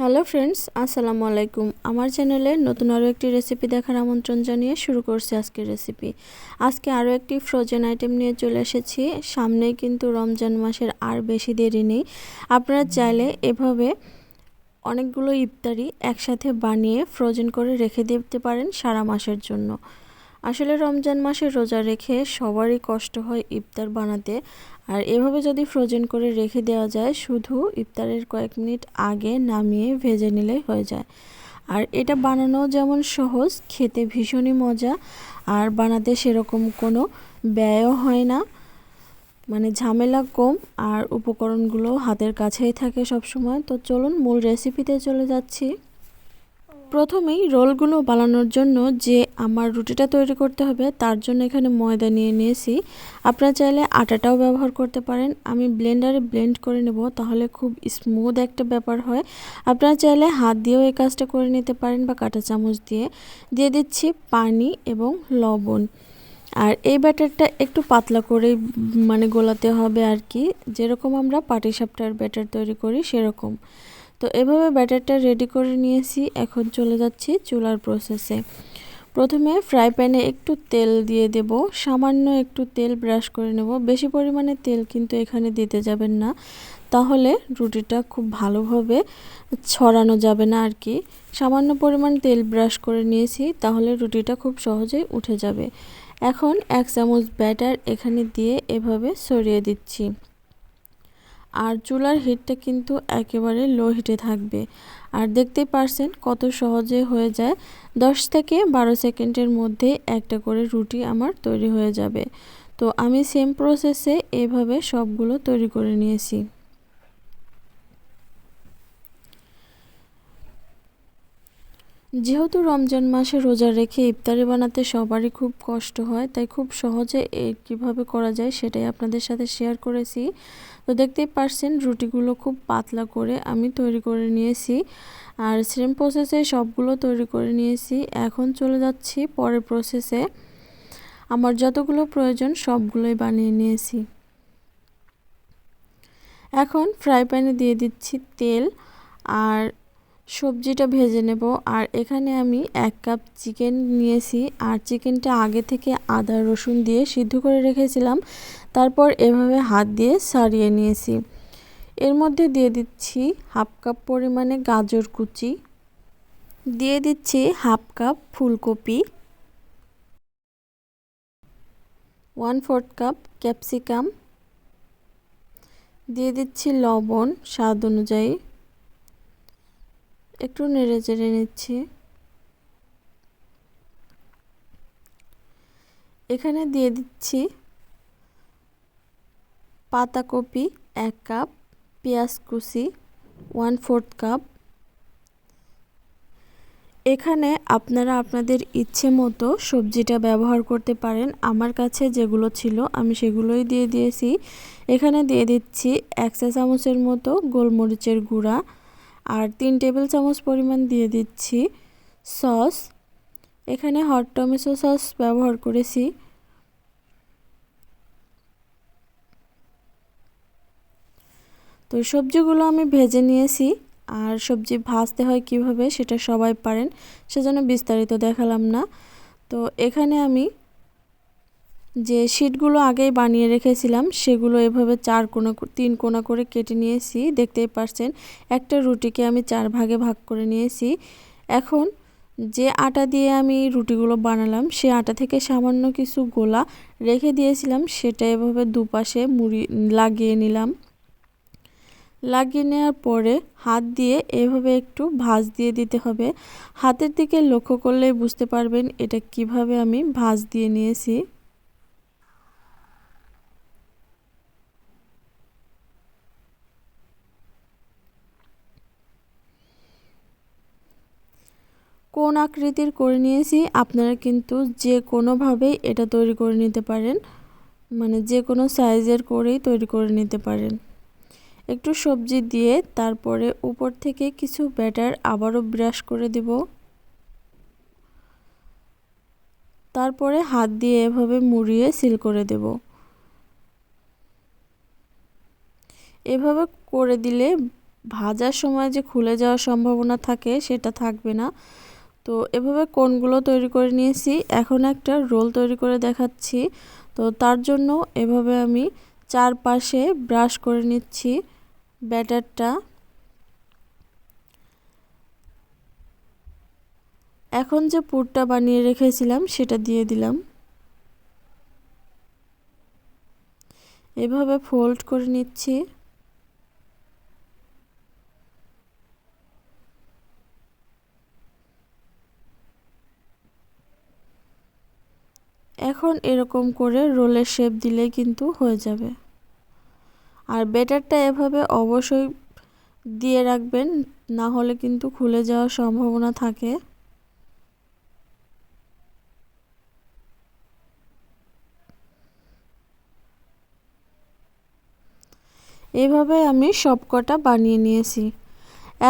Hello friends, আসসালামু আলাইকুম। আমার চ্যানেলে নতুন আরও একটি রেসিপি দেখার আমন্ত্রণ জানিয়ে শুরু করছি আজকের রেসিপি। আজকে আরও একটি ফ্রোজেন আইটেম নিয়ে চলে এসেছি। সামনেই কিন্তু রমজান মাসের আর বেশি দেরি নেই। আপনারা চাইলে এভাবে অনেকগুলো ইফতারি একসাথে বানিয়ে ফ্রোজেন করে রেখে দিতে পারেন সারা মাসের জন্য। আসলে রমজান মাসে রোজা রেখে সবারই কষ্ট হয় ইফতার বানাতে। আর এভাবে যদি ফ্রোজেন করে রেখে দেওয়া যায়, শুধু ইফতারের কয়েক মিনিট আগে নামিয়ে ভেজে নিলেই হয়ে যায়। আর এটা বানানো যেমন সহজ, খেতে ভীষণই মজা, আর বানাতে সেরকম কোনো ব্যয়ও হয় না। মানে ঝামেলা কম, আর উপকরণগুলো হাতের কাছেই থাকে সব সময় তো চলুন মূল রেসিপিতে চলে যাচ্ছি। প্রথমেই রোলগুলো বানানোর জন্য যে আমার রুটিটা তৈরি করতে হবে, তার জন্য এখানে ময়দা নিয়ে নিয়েছি। আপনারা চাইলে আটাটাও ব্যবহার করতে পারেন। আমি ব্লেন্ডারে ব্লেন্ড করে নেব, তাহলে খুব স্মুথ একটা ব্যাপার হয়। আপনারা চাইলে হাত দিয়েও এই কাজটা করে নিতে পারেন বা কাঁটা চামচ দিয়ে। দিয়ে দিচ্ছি পানি এবং লবণ। আর এই ব্যাটারটা একটু পাতলা করে মানে গোলাতে হবে আর কি। যেরকম আমরা পাটিসাপটার ব্যাটার তৈরি করি, সেরকম। তো এভাবে ব্যাটারটা রেডি করে নিয়েছি। এখন চলে যাচ্ছি চুলার প্রসেসে প্রথমে ফ্রাই প্যানে একটু তেল দিয়ে দেব। সামান্য একটু তেল ব্রাশ করে নেব। বেশি পরিমাণে তেল কিন্তু এখানে দিতে যাবেন না। তাহলে রুটিটা খুব ভালোভাবে ছড়ানো যাবে না আর কি। সামান্য পরিমাণ তেল ব্রাশ করে নিয়েছি, তাহলে রুটিটা খুব সহজেই উঠে যাবে। এখন এক চামচ ব্যাটার এখানে দিয়ে এভাবে সরিয়ে দিচ্ছি। আর চুলার হিটটা কিন্তু একেবারে লো হিটে থাকবে। আর দেখতেই পারছেন কত সহজে হয়ে যায়। দশ থেকে বারো সেকেন্ডের মধ্যে একটা করে রুটি আমার তৈরি হয়ে যাবে। তো আমি সেম প্রসেসে এভাবে সবগুলো তৈরি করে নিয়েছি। যেহেতু রমজান মাসে রোজা রেখে ইফতারি বানাতে সবারই খুব কষ্ট হয়, তাই খুব সহজে কীভাবে করা যায় সেটাই আপনাদের সাথে শেয়ার করেছি। তো দেখতেই পারছেন রুটিগুলো খুব পাতলা করে আমি তৈরি করে নিয়েছি। আর সেম প্রসেসে সবগুলো তৈরি করে নিয়েছি। এখন চলে যাচ্ছি পরের প্রসেসে আমার যতগুলো প্রয়োজন সবগুলোই বানিয়ে নিয়েছি। এখন ফ্রাই প্যানে দিয়ে দিচ্ছি তেল আর সবজিটা ভেজে নেব। আর এখানে আমি এক কাপ চিকেন নিয়েছি। আর চিকেনটা আগে থেকে আদা, রসুন দিয়ে সিদ্ধ করে রেখেছিলাম। তারপর এভাবে হাত দিয়ে সারিয়ে নিয়েছি। এর মধ্যে দিয়ে দিচ্ছি হাফ কাপ পরিমাণে গাজর কুচি। দিয়ে দিচ্ছি হাফ কাপ ফুলকপি। One fourth cup capsicum. দিয়ে দিচ্ছি লবণ স্বাদ অনুযায়ী। একটু নেড়ে চেড়ে নিচ্ছি। এখানে দিয়ে দিচ্ছি পাতাকপি এক কাপ, পেঁয়াজ কুচি ওয়ান ফোর্থ কাপ। এখানে আপনারা আপনাদের ইচ্ছে মতো সবজিটা ব্যবহার করতে পারেন। আমার কাছে যেগুলো ছিল আমি সেগুলোই দিয়ে দিয়েছি। এখানে দিয়ে দিচ্ছি এক চা চামচের মতো গোলমরিচের গুঁড়া আর তিন টেবিল চামচ পরিমাণ দিয়ে দিচ্ছি সস। এখানে হট টমেটো সস ব্যবহার করেছি। তো সবজিগুলো আমি ভেজে নিয়েছি। আর সবজি ভাজতে হয় কীভাবে সেটা সবাই পারেন, সেজন্য বিস্তারিত দেখালাম না। তো এখানে আমি যে শিটগুলো আগেই বানিয়ে রেখেছিলাম, সেগুলো এভাবে চার কোনা তিন কোনা করে কেটে নিয়েছি, দেখতেই পারছেন। একটা রুটিকে আমি চার ভাগে ভাগ করে নিয়েছি। এখন যে আটা দিয়ে আমি রুটিগুলো বানালাম, সে আটা থেকে সামান্য কিছু গোলা রেখে দিয়েছিলাম, সেটা এভাবে দুপাশে মুড়ি লাগিয়ে নিলাম। লাগিয়ে নেওয়ার পরে হাত দিয়ে এভাবে একটু ভাঁজ দিয়ে দিতে হবে। হাতের দিকে লক্ষ্য করলেই বুঝতে পারবেন এটা কীভাবে আমি ভাঁজ দিয়ে নিয়েছি। কোন আকৃতির করে নিয়েছি, আপনারা কিন্তু যে কোনোভাবেই এটা তৈরি করে নিতে পারেন। মানে যে কোনো সাইজের করেই তৈরি করে নিতে পারেন। একটু সবজি দিয়ে তারপরে উপর থেকে কিছু ব্যাটার আবারও ব্রাশ করে দিব। তারপরে হাত দিয়ে এভাবে মুড়িয়ে সিল করে দেব। এভাবে করে দিলে ভাজার সময় যে খুলে যাওয়ার সম্ভাবনা থাকে, সেটা থাকবে না। তো এভাবে কোনগুলো তৈরি করে নিয়েছি, এখন একটা রোল তৈরি করে দেখাচ্ছি। তো তার জন্য এভাবে আমি চারপাশে ব্রাশ করে নিচ্ছি ব্যাটারটা। এখন যে পুরটা বানিয়ে রেখেছিলাম, সেটা দিয়ে দিলাম। এভাবে ফোল্ড করে নিচ্ছি। এখন এরকম করে রোলের শেপ দিলে কিন্তু হয়ে যাবে। আর বেটারটা এভাবে অবশ্যই দিয়ে রাখবেন, না হলে কিন্তু খুলে যাওয়ার সম্ভাবনা থাকে। এভাবে আমি সবকটা বানিয়ে নিয়েছি।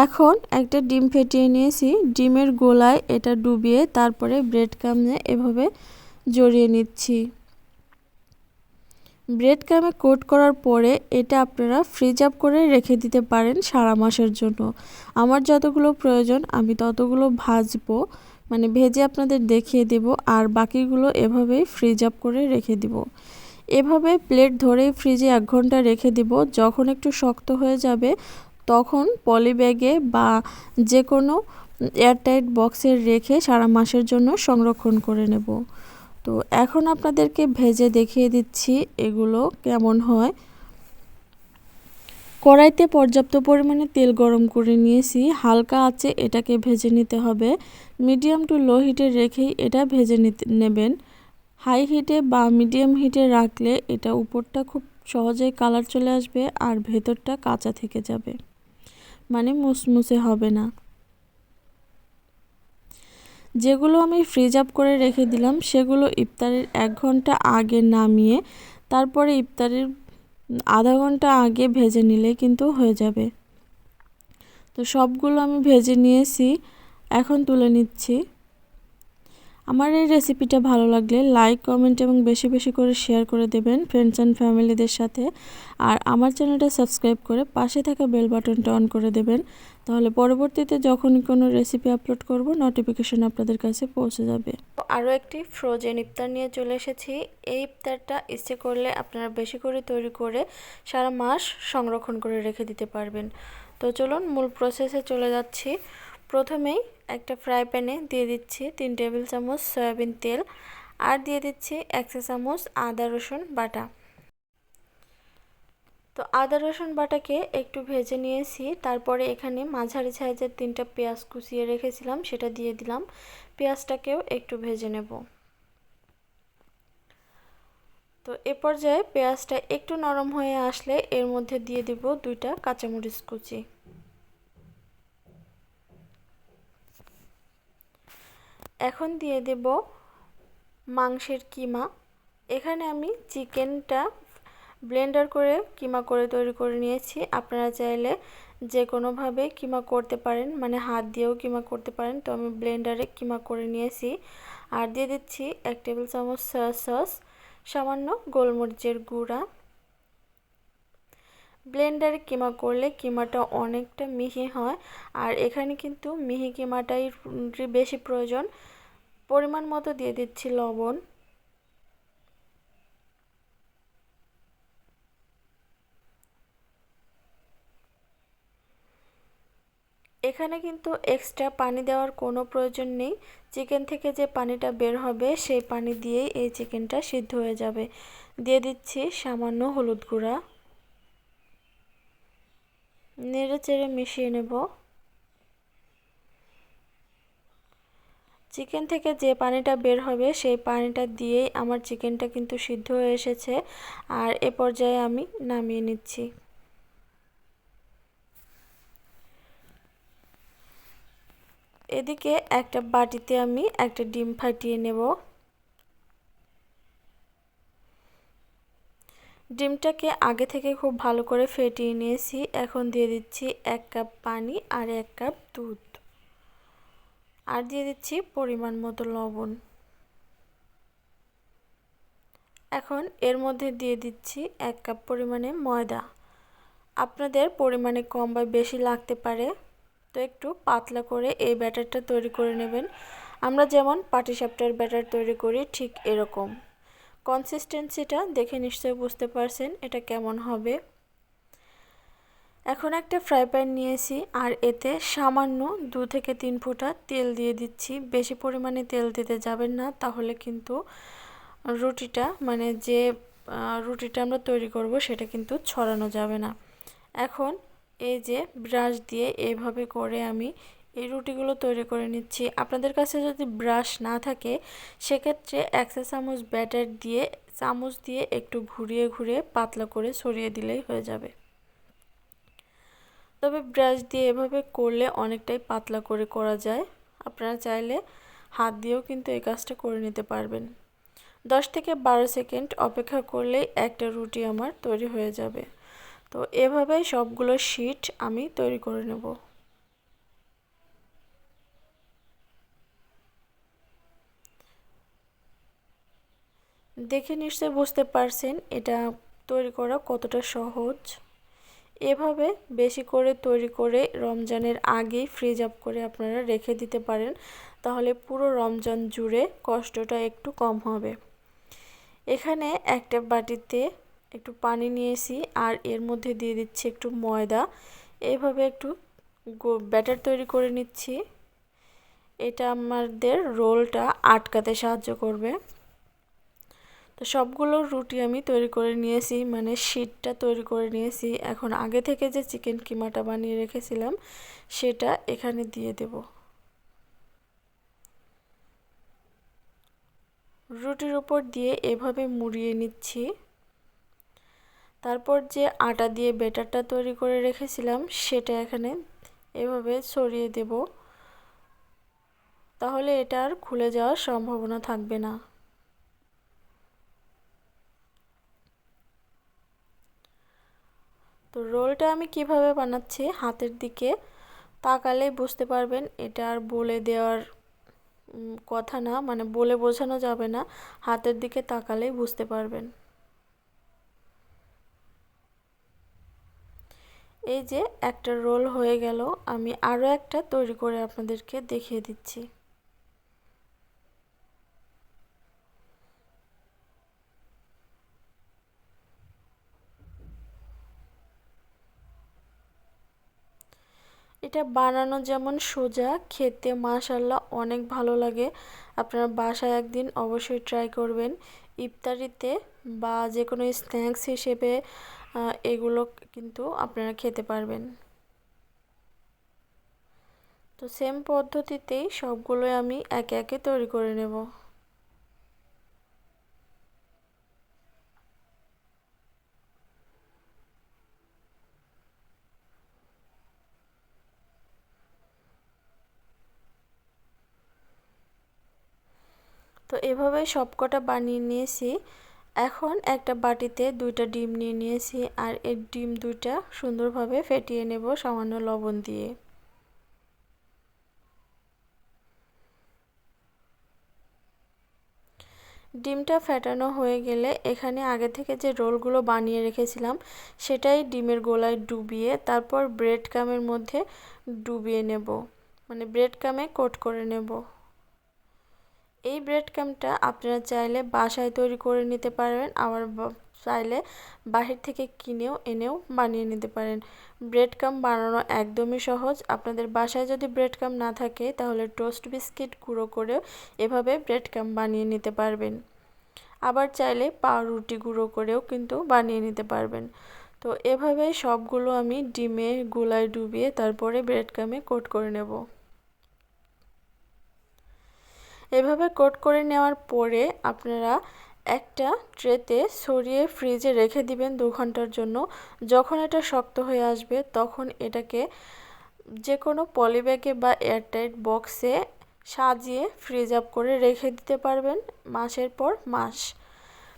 এখন একটা ডিম ফেটিয়ে নিয়েছি। ডিমের গোলায় এটা ডুবিয়ে তারপরে ব্রেড কামে এভাবে জড়িয়ে নিচ্ছি। ব্রেড কামে কোট করার পরে এটা আপনারা ফ্রিজ আপ করে রেখে দিতে পারেন সারা মাসের জন্য। আমার যতগুলো প্রয়োজন, আমি ততগুলো ভাজবো মানে ভেজে আপনাদের দেখিয়ে দেব, আর বাকিগুলো এভাবেই ফ্রিজ আপ করে রেখে দিব। এভাবে প্লেট ধরে ফ্রিজে এক ঘণ্টা রেখে দিব, যখন একটু শক্ত হয়ে যাবে, তখন পলি ব্যাগে বা যে কোনো এয়ারটাইট বক্সে রেখে সারা মাসের জন্য সংরক্ষণ করে নেব। তো এখন আপনাদেরকে ভেজে দেখিয়ে দিচ্ছি এগুলো কেমন হয়। কড়াইতে পর্যাপ্ত পরিমাণে তেল গরম করে নিয়েছি, হালকা আছে এটাকে ভেজে নিতে হবে। মিডিয়াম টু লো হিটে রেখেই এটা ভেজে নিতে, নেবেন। হাই হিটে বা মিডিয়াম হিটে রাখলে এটা উপরটা খুব সহজেই কালার চলে আসবে আর ভেতরটা কাঁচা থেকে যাবে। মানে মুসমুসে হবে না। যেগুলো আমি ফ্রিজ আপ করে রেখে দিলাম, সেগুলো ইফতারের এক ঘণ্টা আগে নামিয়ে, তারপরে ইফতারের আধা ঘণ্টা আগে ভেজে নিলে কিন্তু হয়ে যাবে। তো সবগুলো আমি ভেজে নিয়েছি, এখন তুলে নিচ্ছি। আমার এই রেসিপিটা ভালো লাগলে লাইক কমেন্ট এবং বেশি বেশি করে শেয়ার করে দেবেন ফ্রেন্ডস অ্যান্ড ফ্যামিলিদের সাথে। আর আমার চ্যানেলটা সাবস্ক্রাইব করে পাশে থাকা বেল বাটনটা অন করে দেবেন। তাহলে পরবর্তীতে যখনই কোনো রেসিপি আপলোড করব নোটিফিকেশন আপনাদের কাছে পৌঁছে যাবে। আরও একটি ফ্রোজেন ইফতার নিয়ে চলে এসেছি। এই ইফতারটা ইচ্ছে করলে আপনারা বেশি করে তৈরি করে সারা মাস সংরক্ষণ করে রেখে দিতে পারবেন। তো চলুন মূল প্রসেসে চলে যাচ্ছি। প্রথমেই একটা ফ্রাই প্যানে দিয়ে দিচ্ছি তিন টেবিল চামচ সয়াবিন তেল। আর দিয়ে দিচ্ছি এক চামচ আদা রসুন বাটা। তো আদা, রসুন বাটাকে একটু ভেজে নিয়েছি। তারপরে এখানে মাঝারি সাইজের তিনটা পেঁয়াজ কুচিয়ে রেখেছিলাম, সেটা দিয়ে দিলাম। পেঁয়াজটাকেও একটু ভেজে নেব। তো এ পর্যায়ে পেঁয়াজটা একটু নরম হয়ে আসলে এর মধ্যে দিয়ে দিব দুইটা কাঁচামরিচ কুচি। এখন দিয়ে দেব মাংসের কিমা। এখানে আমি চিকেনটা ব্লেন্ডার করে কিমা করে তৈরি করে নিয়েছি। আপনারা চাইলে যে কোনোভাবে কিমা করতে পারেন মানে হাত দিয়েও কিমা করতে পারেন। তো আমি ব্লেন্ডারে কিমা করে নিয়েছি। আর দিয়ে দিচ্ছি এক টেবিল চামচ সয়া সস সামান্য গোলমরিচের গুঁড়া। ব্লেন্ডারে কিমা করলে কিমাটা অনেকটা মিহি হয়। আর এখানে কিন্তু মিহি কিমাটাই বেশি প্রয়োজন। পরিমাণ মতো দিয়ে দিচ্ছি লবণ। এখানে কিন্তু এক্সট্রা পানি দেওয়ার কোনো প্রয়োজন নেই। চিকেন থেকে যে পানিটা বের হবে, সেই পানি দিয়েই এই চিকেনটা সিদ্ধ হয়ে যাবে। দিয়ে দিচ্ছি সামান্য হলুদ গুঁড়া। নেড়ে চেড়ে মিশিয়ে নেব। চিকেন থেকে যে পানিটা বের হবে, সেই পানিটা দিয়েই আমার চিকেনটা কিন্তু সিদ্ধ হয়ে এসেছে। আর এ পর্যায়ে আমি নামিয়ে নিচ্ছি। এদিকে একটা বাটিতে আমি একটা ডিম ফাটিয়ে নেব। ডিমটাকে আগে থেকে খুব ভালো করে ফেটিয়ে নিয়েছি। এখন দিয়ে দিচ্ছি এক কাপ পানি আর এক কাপ দুধ। আর দিয়ে দিচ্ছি পরিমাণ মতো লবণ। এখন এর মধ্যে দিয়ে দিচ্ছি এক কাপ পরিমাণে ময়দা। আপনাদের পরিমাণে কম বা বেশি লাগতে পারে। একটু পাতলা করে এই ব্যাটারটা তৈরি করে নেবেন। আমরা যেমন পাটিসাপটার ব্যাটার তৈরি করি ঠিক এরকম। কনসিস্টেন্সিটা দেখে নিশ্চয়ই বুঝতে পারছেন এটা কেমন হবে। এখন একটা ফ্রাই প্যান নিয়েছি আর এতে সামান্য দু থেকে তিন ফোঁটা তেল দিয়ে দিচ্ছি। বেশি পরিমাণে তেল দিতে যাবেন না, তাহলে কিন্তু রুটিটা মানে যে রুটিটা আমরা তৈরি করব সেটা কিন্তু ছড়ানো যাবে না। এখন এই যে ব্রাশ দিয়ে এইভাবে করে আমি এই রুটিগুলো তৈরি করে নিচ্ছি। আপনাদের কাছে যদি ব্রাশ না থাকে, সেক্ষেত্রে একশো চামচ ব্যাটার দিয়ে, চামচ দিয়ে একটু ঘুরিয়ে ঘুরিয়ে পাতলা করে সরিয়ে দিলেই হয়ে যাবে। তবে ব্রাশ দিয়ে এভাবে করলে অনেকটাই পাতলা করে করা যায়। আপনারা চাইলে হাত দিয়েও কিন্তু এই কাজটা করে নিতে পারবেন। দশ থেকে বারো সেকেন্ড অপেক্ষা করলেই একটা রুটি আমার তৈরি হয়ে যাবে। তো এভাবেই সবগুলো শিট আমি তৈরি করে নেব। দেখে নিশ্চয়ই বুঝতে পারছেন এটা তৈরি করা কতটা সহজ। এভাবে বেশি করে তৈরি করে রমজানের আগেই ফ্রিজ আপ করে আপনারা রেখে দিতে পারেন, তাহলে পুরো রমজান জুড়ে কষ্টটা একটু কম হবে। এখানে একটা বাটিতে একটু পানি নিয়েছি আর এর মধ্যে দিয়ে দিচ্ছি একটু ময়দা। এইভাবে একটু ব্যাটার তৈরি করে নিচ্ছি। এটা আমাদের রোলটা আটকাতে সাহায্য করবে। তো সবগুলো রুটি আমি তৈরি করে নিয়েছি মানে শীটটা তৈরি করে নিয়েছি। এখন আগে থেকে যে চিকেন কিমাটা বানিয়ে রেখেছিলাম, সেটা এখানে দিয়ে দেব। রুটির উপর দিয়ে এভাবে মুড়িয়ে নিচ্ছি। তারপর যে আটা দিয়ে বেটারটা তৈরি করে রেখেছিলাম, সেটা এখানে এভাবে ছড়িয়ে দেব। তাহলে এটা আর খুলে যাওয়ার সম্ভাবনা থাকবে না। তো রোলটা আমি কীভাবে বানাচ্ছি হাতের দিকে তাকালে বুঝতে পারবেন, এটা আর বলে দেওয়ার কথা না মানে বলে বোঝানো যাবে না, হাতের দিকে তাকালেই বুঝতে পারবেন। এই যে একটা রোল হয়ে গেল, আমি আরও একটা তৈরি করে আপনাদেরকে দেখিয়ে দিচ্ছি। এটা বানানো যেমন সোজা, খেতে মাশাল্লাহ অনেক ভালো লাগে। আপনারা বাসায় একদিন অবশ্যই ট্রাই করবেন। ইফতারিতে বা যে কোনো স্ন্যাক্স হিসেবে এগুলো কিন্তু আপনারা খেতে পারবেন। তো সেম পদ্ধতিতেই সবগুলোই আমি একে একে তৈরি করে নেব। তো এভাবে সবকটা বানিয়ে নিয়েছি। এখন একটা বাটিতে দুইটা ডিম নিয়ে নিয়েছি আর এই ডিম দুইটা সুন্দরভাবে ফেটিয়ে নেব সামান্য লবণ দিয়ে। ডিমটা ফেটানো হয়ে গেলে এখানে আগে থেকে যে রোলগুলো বানিয়ে রেখেছিলাম, সেটাই ডিমের গোলায় ডুবিয়ে তারপর ব্রেড কামের মধ্যে ডুবিয়ে নেব। মানে ব্রেড কামে কোট করে নেব। এই ব্রেড ক্যামটা আপনারা চাইলে বাসায় তৈরি করে নিতে পারবেন আবার চাইলে বাহির থেকে কিনেও, এনেও বানিয়ে নিতে পারেন। ব্রেড কাম বানানো একদমই সহজ। আপনাদের বাসায় যদি ব্রেড কাম না থাকে, তাহলে টোস্ট বিস্কিট গুঁড়ো করেও এভাবে ব্রেড কাম বানিয়ে নিতে পারবেন। আবার চাইলে পাউরুটি গুঁড়ো করেও কিন্তু বানিয়ে নিতে পারবেন। তো এভাবে সবগুলো আমি ডিমে গুলায় ডুবিয়ে তারপরে ব্রেড কামে কোট করে নেব। এভাবে কোট করে নেওয়ার পরে আপনারা একটা ট্রেতে সরিয়ে ফ্রিজে রেখে দিবেন দু ঘণ্টার জন্য। যখন এটা শক্ত হয়ে আসবে, তখন এটাকে যে কোনো পলিব্যাগে বা এয়ারটাইট বক্সে সাজিয়ে ফ্রিজ আপ করে রেখে দিতে পারবেন মাসের পর মাস।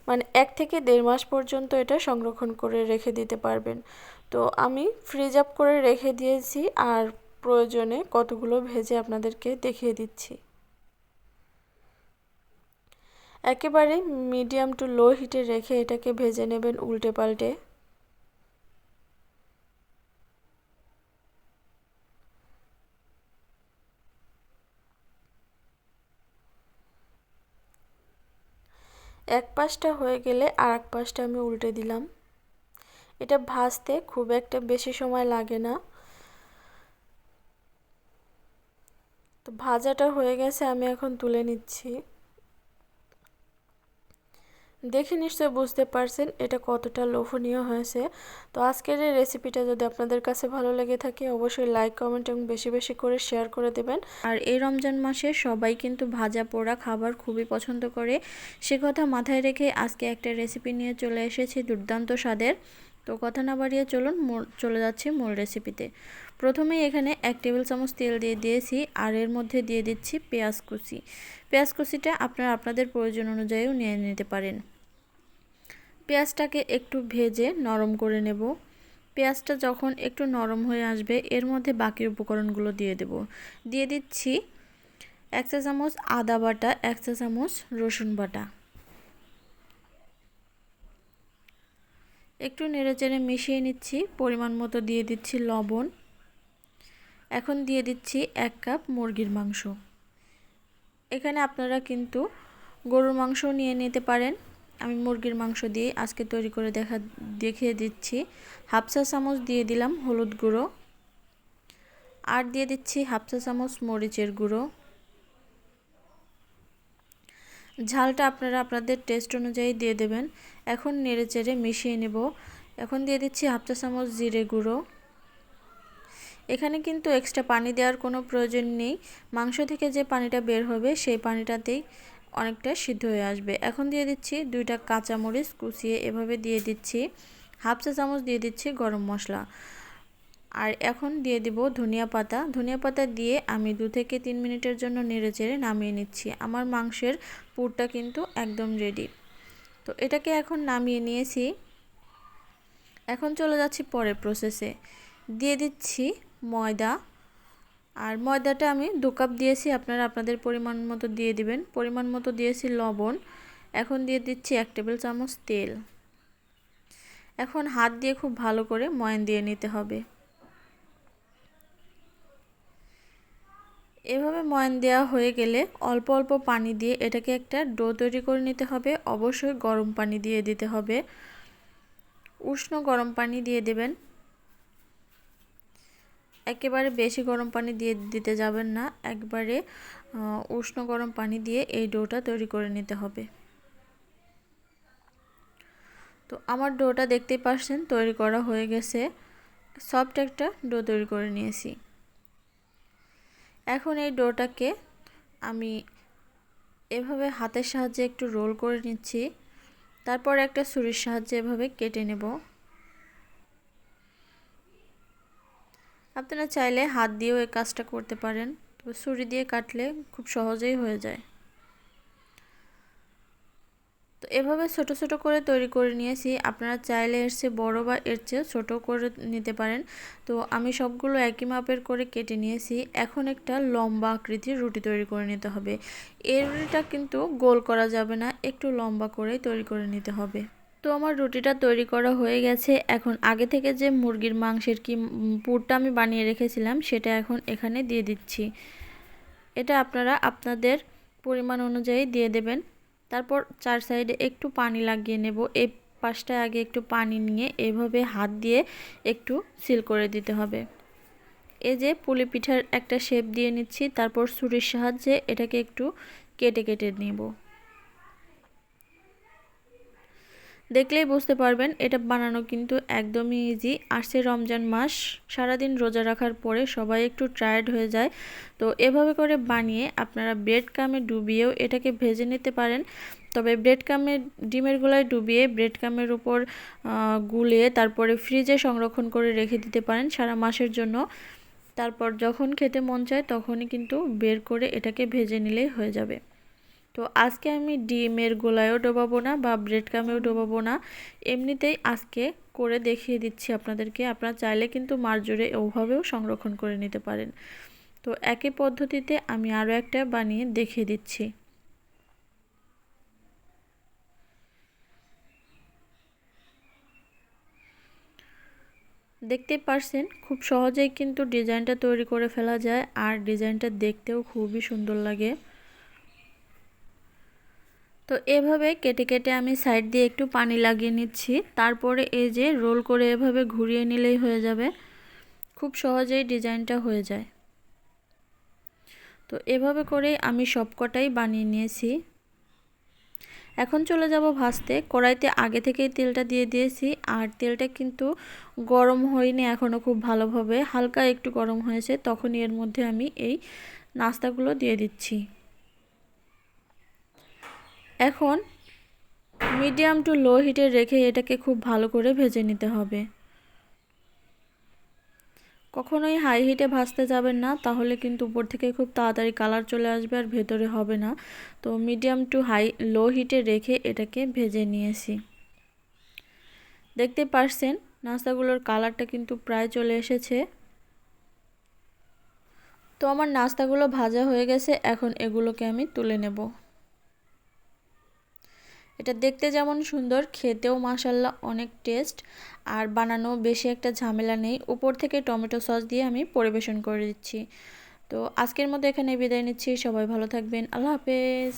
মানে এক থেকে দেড় মাস পর্যন্ত এটা সংরক্ষণ করে রেখে দিতে পারবেন। তো আমি ফ্রিজ আপ করে রেখে দিয়েছি আর প্রয়োজনে কতগুলো ভেজে আপনাদেরকে দেখিয়ে দিচ্ছি। একেবারে মিডিয়াম টু লো হিটে রেখে এটাকে ভেজে নেবেন উল্টে পাল্টে। এক পাশটা হয়ে গেলে আর এক পাশটা আমি উল্টে দিলাম। এটা ভাজতে খুব একটা বেশি সময় লাগে না। তো ভাজাটা হয়ে গেছে, আমি এখন তুলে নিচ্ছি। দেখে নিশ্চয়ই বুঝতে পারছেন এটা কতটা লোভনীয় হয়েছে। তো আজকের এই রেসিপিটা যদি আপনাদের কাছে ভালো লেগে থাকে, অবশ্যই লাইক কমেন্ট এবং বেশি বেশি করে শেয়ার করে দেবেন। আর এই রমজান মাসে সবাই কিন্তু ভাজা পোড়া খাবার খুবই পছন্দ করে। সে কথা মাথায় রেখে আজকে একটা রেসিপি নিয়ে চলে এসেছি দুর্দান্ত স্বাদের। তো কথা না বাড়িয়ে চলুন চলে যাচ্ছি মূল রেসিপিতে প্রথমেই এখানে এক টেবিল চামচ তেল দিয়ে দিয়েছি আর এর মধ্যে দিয়ে দিচ্ছি পেঁয়াজ কুচি। পেঁয়াজ কুচিটা আপনারা আপনাদের প্রয়োজন অনুযায়ীও নিয়ে নিতে পারেন। পেঁয়াজটাকে একটু ভেজে নরম করে নেব। পেঁয়াজটা যখন একটু নরম হয়ে আসবে, এর মধ্যে বাকি উপকরণগুলো দিয়ে দেব। দিয়ে দিচ্ছি এক চা চামচ আদা বাটা, এক চা চামচ রসুন বাটা। একটু নেড়েচেড়ে মিশিয়ে নিচ্ছি। পরিমাণ মতো দিয়ে দিচ্ছি লবণ। এখন দিয়ে দিচ্ছি এক কাপ মুরগির মাংস। এখানে আপনারা কিন্তু গরুর মাংস নিয়ে নিতে পারেন। আমি মুরগির মাংস দিয়ে আজকে তৈরি করে দেখা, দেখিয়ে দিচ্ছি। হাফসা চামচ দিয়ে দিলাম হলুদ গুঁড়ো। আর দিয়ে দিচ্ছি হাফসা চামচ মরিচের গুঁড়ো। ঝালটা আপনারা আপনাদের টেস্ট অনুযায়ী দিয়ে দেবেন। এখন নেড়ে চেড়ে মিশিয়ে নেব। এখন দিয়ে দিচ্ছি হাফ চা চামচ জিরে গুঁড়ো। এখানে কিন্তু এক্সট্রা পানি দেওয়ার কোনো প্রয়োজন নেই। মাংস থেকে যে পানিটা বের হবে, সেই পানিটাতেই অনেকটা সিদ্ধ হয়ে আসবে। এখন দিয়ে দিচ্ছি দুইটা কাঁচামরিচ কুচিয়ে এভাবে দিয়ে দিচ্ছি। হাফ চা চামচ দিয়ে দিচ্ছি গরম মশলা। আর এখন দিয়ে দিব ধনিয়া পাতা। ধনিয়া পাতা দিয়ে আমি দু থেকে তিন মিনিটের জন্য নেড়ে চেড়ে নামিয়ে নিচ্ছি। আমার মাংসের পুরটা কিন্তু একদম রেডি তো এটাকে এখন নামিয়ে নিয়েছি। এখন চলে যাচ্ছি পরের প্রসেসে দিয়ে দিচ্ছি ময়দা। আর ময়দাটা আমি দু কাপ দিয়েছি। আপনারা আপনাদের পরিমাণ মতো দিয়ে দিবেন। পরিমাণ মতো দিয়েছি লবণ। এখন দিয়ে দিচ্ছি এক টেবিল চামচ তেল। এখন হাত দিয়ে খুব ভালো করে ময়ন দিয়ে নিতে হবে। এভাবে ময়ান দেওয়া হয়ে গেলে অল্প অল্প পানি দিয়ে এটাকে একটা ডো তৈরি করে নিতে হবে। অবশ্যই গরম পানি দিয়ে দিতে হবে। উষ্ণ গরম পানি দিয়ে দেবেন। একেবারে বেশি গরম পানি দিয়ে দিতে যাবেন না। একবারে উষ্ণ গরম পানি দিয়ে এই ডোটা তৈরি করে নিতে হবে। তো আমার ডোটা দেখতেই পাচ্ছেন, তৈরি করা হয়ে গেছে। সফট একটা ডো তৈরি করে নিয়েছি। এখন এই ডোটাকে আমি এভাবে হাতের সাহায্যে একটু রোল করে নিচ্ছি। তারপর একটা ছুরির সাহায্যে এভাবে কেটে নেব। আপনারা চাইলে হাত দিয়েও এই কাজটা করতে পারেন। তবে ছুরি দিয়ে কাটলে খুব সহজেই হয়ে যায়। তো এভাবে ছোট ছোট করে তৈরি করে নিয়েছি। আপনারা চাইলে এর চেয়ে বড়ো বা এর চেয়ে ছোটো করে নিতে পারেন। তো আমি সবগুলো একই মাপের করে কেটে নিয়েছি। এখন একটা লম্বা আকৃতির রুটি তৈরি করে নিতে হবে। এই রুটিটা কিন্তু গোল করা যাবে না, একটু লম্বা করেই তৈরি করে নিতে হবে। তো আমার রুটিটা তৈরি করা হয়ে গেছে। এখন আগে থেকে যে মুরগির মাংসের কি পুরটা আমি বানিয়ে রেখেছিলাম, সেটা এখন এখানে দিয়ে দিচ্ছি। এটা আপনারা আপনাদের পরিমাণ অনুযায়ী দিয়ে দেবেন। তারপর চার সাইডে একটু পানি লাগিয়ে নেব। এই পাশটায় আগে একটু পানি নিয়ে এভাবে হাত দিয়ে একটু সিল করে দিতে হবে। এই যে পুলি পিঠার একটা শেপ দিয়ে নিচ্ছি, তারপর ছুরির সাহায্যে এটাকে একটু কেটে কেটে নেব। দেখলেই বুঝতে পারবেন, এটা বানানো কিন্তু একদমই ইজি আসছে রমজান মাস, সারাদিন রোজা রাখার পরে সবাই একটু টায়ার্ড হয়ে যায়। তো এভাবে করে বানিয়ে আপনারা ব্রেড কামে ডুবিয়েও এটাকে ভেজে নিতে পারেন। তবে ব্রেড কামের ডিমের গোলায় ডুবিয়ে ব্রেড কামের উপর গুলে তারপরে ফ্রিজে সংরক্ষণ করে রেখে দিতে পারেন সারা মাসের জন্য। তারপর যখন খেতে মন চায় তখনই কিন্তু বের করে এটাকে ভেজে নিলেই হয়ে যাবে। তো আজকে আমি ডিমের গোলায়ও ডোবাবো না বা ব্রেড কামেও ডোবাবো না। এমনিতেই আজকে করে দেখিয়ে দিচ্ছি আপনাদেরকে। আপনারা চাইলে কিন্তু মারজোরে ওভাবেও সংরক্ষণ করে নিতে পারেন। তো একই পদ্ধতিতে আমি আরও একটা বানিয়ে দেখিয়ে দিচ্ছি। দেখতে পারছেন, খুব সহজেই কিন্তু ডিজাইনটা তৈরি করে ফেলা যায় আর ডিজাইনটা দেখতেও খুবই সুন্দর লাগে। তো এভাবে কেটে কেটে আমি সাইড দিয়ে একটু পানি লাগিয়ে নিচ্ছি। তারপরে এই যে রোল করে এভাবে ঘুরিয়ে নিলেই হয়ে যাবে। খুব সহজেই ডিজাইনটা হয়ে যায়। তো এভাবে করেই আমি সবকটাই বানিয়ে নিয়েছি। এখন চলে যাব ভাজতে। কড়াইতে আগে থেকেই তেলটা দিয়ে দিয়েছি। আর তেলটা কিন্তু গরম হয়নি এখনও খুব ভালোভাবে। হালকা একটু গরম হয়েছে, তখনই এর মধ্যে আমি এই নাস্তাগুলো দিয়ে দিচ্ছি। এখন মিডিয়াম টু লো হিটে রেখে এটাকে খুব ভালো করে ভেজে নিতে হবে। কখনোই হাই হিটে ভাজতে যাবেন না, তাহলে কিন্তু উপর থেকে খুব তাড়াতাড়ি কালার চলে আসবে আর ভেতরে হবে না। তো মিডিয়াম টু হাই লো হিটে রেখে এটাকে ভেজে নিয়েছি। দেখতে পারছেন, নাস্তাগুলোর কালারটা কিন্তু প্রায় চলে এসেছে। তো আমার নাস্তাগুলো ভাজা হয়ে গেছে, এখন এগুলোকে আমি তুলে নেব। এটা দেখতে যেমন সুন্দর, খেতেও মাসাল্লাহ অনেক টেস্ট আর বানানো বেশি একটা ঝামেলা নেই। উপর থেকে টমেটো সস দিয়ে আমি পরিবেশন করে দিচ্ছি। তো আজকের মতো এখানে বিদায় নিচ্ছি, সবাই ভালো থাকবেন, আল্লাহ হাফেজ।